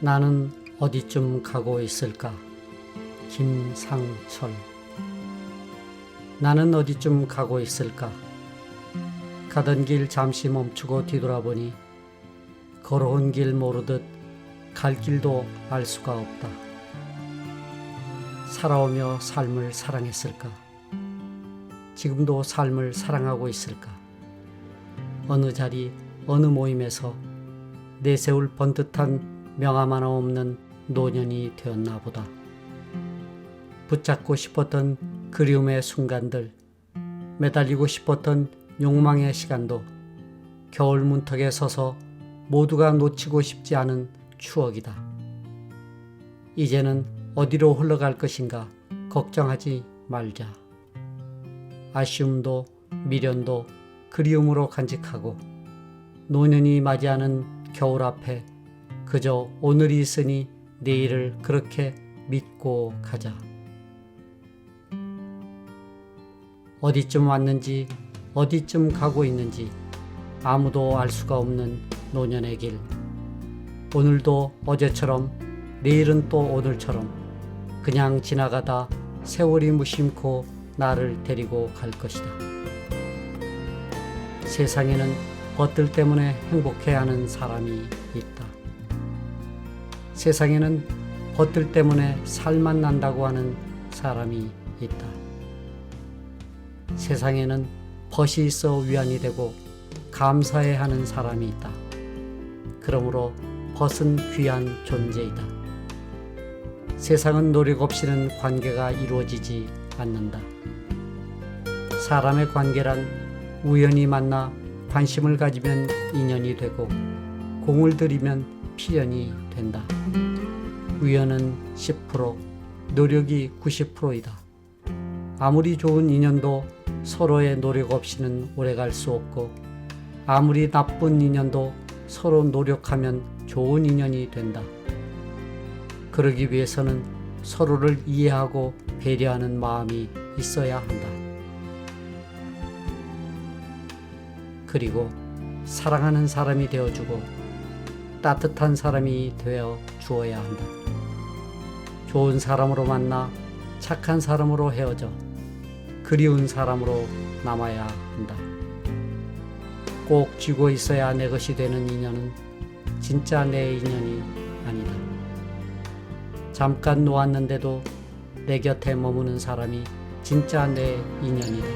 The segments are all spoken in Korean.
나는 어디쯤 가고 있을까? 김상철. 나는 어디쯤 가고 있을까? 가던 길 잠시 멈추고 뒤돌아보니 걸어온 길 모르듯 갈 길도 알 수가 없다. 살아오며 삶을 사랑했을까? 지금도 삶을 사랑하고 있을까? 어느 자리, 어느 모임에서 내세울 번듯한 명함 하나 없는 노년이 되었나 보다. 붙잡고 싶었던 그리움의 순간들, 매달리고 싶었던 욕망의 시간도 겨울 문턱에 서서 모두가 놓치고 싶지 않은 추억이다. 이제는 어디로 흘러갈 것인가 걱정하지 말자. 아쉬움도 미련도 그리움으로 간직하고 노년이 맞이하는 겨울 앞에 그저 오늘이 있으니 내일을 그렇게 믿고 가자. 어디쯤 왔는지 어디쯤 가고 있는지 아무도 알 수가 없는 노년의 길. 오늘도 어제처럼 내일은 또 오늘처럼 그냥 지나가다 세월이 무심코 나를 데리고 갈 것이다. 세상에는 벗들 때문에 행복해하는 사람이 있다. 세상에는 벗들 때문에 살만 난다고 하는 사람이 있다. 세상에는 벗이 있어 위안이 되고 감사해 하는 사람이 있다. 그러므로 벗은 귀한 존재이다. 세상은 노력 없이는 관계가 이루어지지 않는다. 사람의 관계란 우연히 만나 관심을 가지면 인연이 되고 공을 들이면 필연이 된다. 우연은 10%, 노력이 90%이다. 아무리 좋은 인연도 서로의 노력 없이는 오래갈 수 없고 아무리 나쁜 인연도 서로 노력하면 좋은 인연이 된다. 그러기 위해서는 서로를 이해하고 배려하는 마음이 있어야 한다. 그리고 사랑하는 사람이 되어주고 따뜻한 사람이 되어 주어야 한다. 좋은 사람으로 만나 착한 사람으로 헤어져 그리운 사람으로 남아야 한다. 꼭 쥐고 있어야 내 것이 되는 인연은 진짜 내 인연이 아니다. 잠깐 놓았는데도 내 곁에 머무는 사람이 진짜 내 인연이다.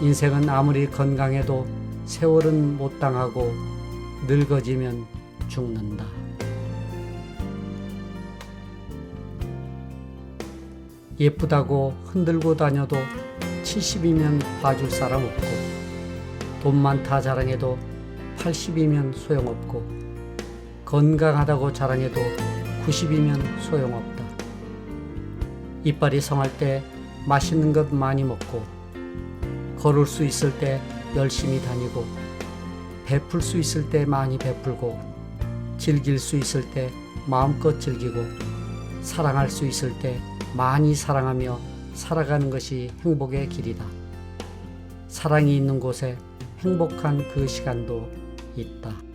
인생은 아무리 건강해도 세월은 못 당하고 늙어지면 죽는다. 예쁘다고 흔들고 다녀도 70이면 봐줄 사람 없고 돈 많다 자랑해도 80이면 소용없고 건강하다고 자랑해도 90이면 소용없다. 이빨이 성할 때 맛있는 것 많이 먹고 걸을 수 있을 때 열심히 다니고 베풀 수 있을 때 많이 베풀고 즐길 수 있을 때 마음껏 즐기고 사랑할 수 있을 때 많이 사랑하며 살아가는 것이 행복의 길이다. 사랑이 있는 곳에 행복한 그 시간도 있다.